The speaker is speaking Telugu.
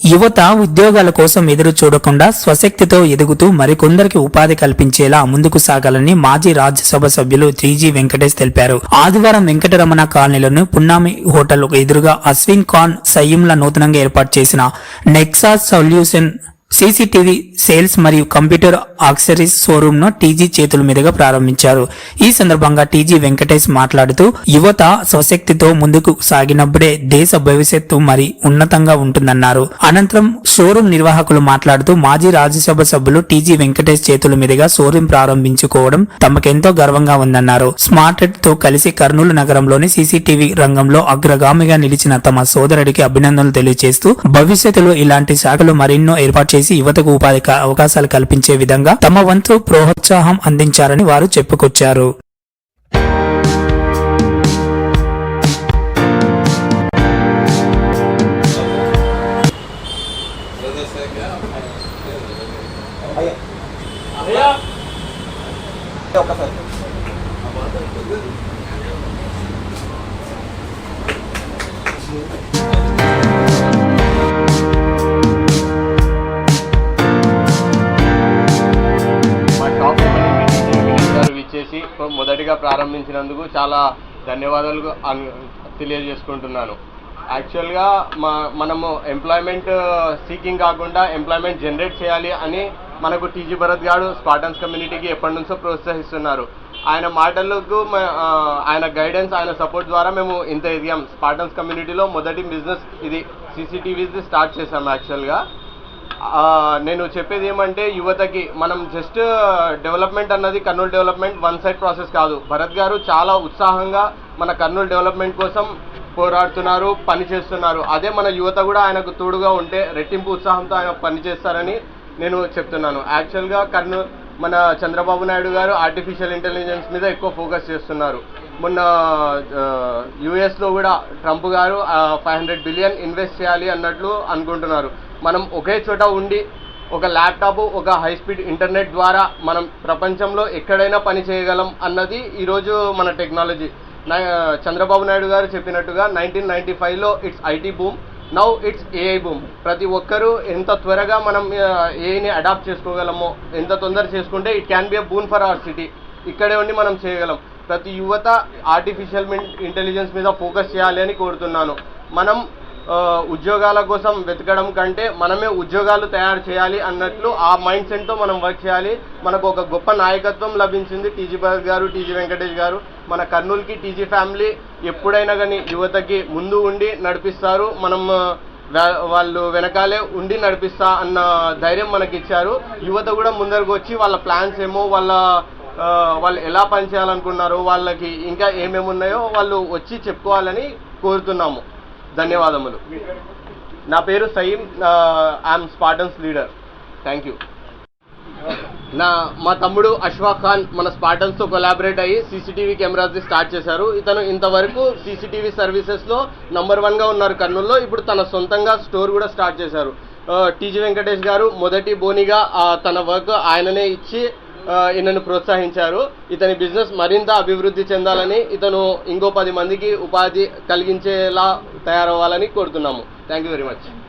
యువత ఉద్యోగాల కోసం ఎదురు చూడకుండా స్వశక్తితో ఎదుగుతూ మరికొందరికి ఉపాధి కల్పించేలా ముందుకు సాగాలని మాజీ రాజ్యసభ సభ్యులు జీజీ వెంకటేష్ తెలిపారు. ఆదివారం వెంకటరమణ కాలనీలోని పున్నామి హోటల్ ఎదురుగా అశ్విన్ ఖాన్ సయ్యంల నూతనంగా ఏర్పాటు చేసిన నెక్సా సొల్యూషన్ సీసీటీవీ సేల్స్ మరియు కంప్యూటర్ ఆక్సరీస్ షోరూమ్ను టీజీ చేతుల మీదుగా ప్రారంభించారు. ఈ సందర్భంగా టీజీ వెంకటేష్ మాట్లాడుతూ యువత స్వశక్తితో ముందుకు సాగినప్పుడే దేశ భవిష్యత్తు మరి ఉన్నతంగా ఉంటుందన్నారు. అనంతరం షోరూమ్ నిర్వాహకులు మాట్లాడుతూ మాజీ రాజ్యసభ సభ్యులు టీజీ వెంకటేష్ చేతుల మీదుగా షోరూమ్ ప్రారంభించుకోవడం తమకెంతో గర్వంగా ఉందన్నారు. స్మార్ట్తో కలిసి కర్నూలు నగరంలోని సీసీటీవీ రంగంలో అగ్రగామిగా నిలిచిన తమ సోదరుడికి అభినందనలు తెలియజేస్తూ భవిష్యత్తులో ఇలాంటి శాఖలు మరెన్నో ఏర్పాటు చేసి యువతకు ఉపాధి అవకాశాలు కల్పించే విధంగా తమ వంతు ప్రోత్సాహం అందించారని వారు చెప్పుకొచ్చారు. ఒకసారి మొదటిగా ప్రారంభించినందుకు చాలా ధన్యవాదాలు తెలియజేసుకుంటున్నాను. యాక్చువల్గా మా మనము ఎంప్లాయ్మెంట్ సీకింగ్ కాకుండా ఎంప్లాయ్మెంట్ జనరేట్ చేయాలి అని మనకు టీజీ భరత్ గారు స్పాటన్స్ కమ్యూనిటీకి ఎప్పటి నుంచో ప్రోత్సహిస్తున్నారు. ఆయన మాటలకు ఆయన గైడెన్స్ ఆయన సపోర్ట్ ద్వారా మేము ఇంత ఎదిగాం. స్పాటన్స్ కమ్యూనిటీలో మొదటి బిజినెస్ ఇది సీసీటీవీది స్టార్ట్ చేశాము యాక్చువల్గా. నేను చెప్పేది ఏమంటే యువతకి మనం జస్ట్ డెవలప్మెంట్ అన్నది Kurnool development one side process కాదు. భరత్ గారు చాలా ఉత్సాహంగా మన కర్నూలు డెవలప్మెంట్ కోసం పోరాడుతున్నారు పని చేస్తున్నారు. అదే మన యువత కూడా ఆయనకు తోడుగా ఉంటే రెట్టింపు ఉత్సాహంతో ఆయన పని చేస్తారని నేను చెప్తున్నాను. యాక్చువల్గా కర్నూలు మన చంద్రబాబు నాయుడు గారు ఆర్టిఫిషియల్ ఇంటెలిజెన్స్ మీద ఎక్కువ ఫోకస్ చేస్తున్నారు. మొన్న యుఎస్లో కూడా ట్రంప్ గారు ఫైవ్ హండ్రెడ్ బిలియన్ ఇన్వెస్ట్ చేయాలి అన్నట్లు అనుకుంటున్నారు. మనం ఒకే చోట ఉండి ఒక ల్యాప్టాప్ ఒక హై స్పీడ్ ఇంటర్నెట్ ద్వారా మనం ప్రపంచంలో ఎక్కడైనా పని చేయగలం అన్నది ఈరోజు మన టెక్నాలజీ చంద్రబాబు నాయుడు గారు చెప్పినట్టుగా నైన్టీన్ నైన్టీ ఫైవ్లో it's IT boom now it's AI boom ప్రతి ఒక్కరూ ఎంత త్వరగా మనం ఏఐని అడాప్ట్ చేసుకోగలమో ఎంత తొందర చేసుకుంటే it can be a boon for our city ఇక్కడే ఉండి మనం చేయగలం. ప్రతి యువత ఆర్టిఫిషియల్ ఇంటెలిజెన్స్ మీద ఫోకస్ చేయాలి అని కోరుతున్నాను. మనం ఉద్యోగాల కోసం వెతకడం కంటే మనమే ఉద్యోగాలు తయారు చేయాలి అన్నట్లు ఆ మైండ్ సెట్తో మనం వర్క్ చేయాలి. మనకు ఒక గొప్ప నాయకత్వం లభించింది టీజీ భరత్ గారు టీజీ వెంకటేష్ గారు. మన కర్నూలుకి టీజీ ఫ్యామిలీ ఎప్పుడైనా కానీ యువతకి ముందు ఉండి నడిపిస్తారు. మనం వాళ్ళు వెనకాలే ఉండి నడిపిస్తా అన్న ధైర్యం మనకి ఇచ్చారు యువత కూడా ముందరకు వచ్చి వాళ్ళ ప్లాన్స్ ఏమో వాళ్ళ వాళ్ళు ఎలా పనిచేయాలనుకున్నారో వాళ్ళకి ఇంకా ఏమేమి ఉన్నాయో వాళ్ళు వచ్చి చెప్పుకోవాలని కోరుతున్నాము. ధన్యవాదములు. నా పేరు Sayeem I'm Spartans leader. Thank you నా మా తమ్ముడు అష్ఫాక్ ఖాన్ మన స్పాటన్స్తో కొలాబరేట్ అయ్యి సీసీటీవీ కెమెరాస్ని స్టార్ట్ చేశారు. ఇతను ఇంతవరకు సీసీటీవీ సర్వీసెస్లో నంబర్ వన్గా ఉన్నారు కర్నూలులో. ఇప్పుడు తన సొంతంగా స్టోర్ కూడా స్టార్ట్ చేశారు. టీజీ వెంకటేష్ గారు మొదటి బోనిగా తన వర్క్ ఆయననే ఇచ్చి ఈయనను ప్రోత్సహించారు. ఇతని బిజినెస్ మరింత అభివృద్ధి చెందాలని ఇతను ఇంకో పది మందికి ఉపాధి కలిగించేలా తయారవ్వాలని కోరుతున్నాము. Thank you very much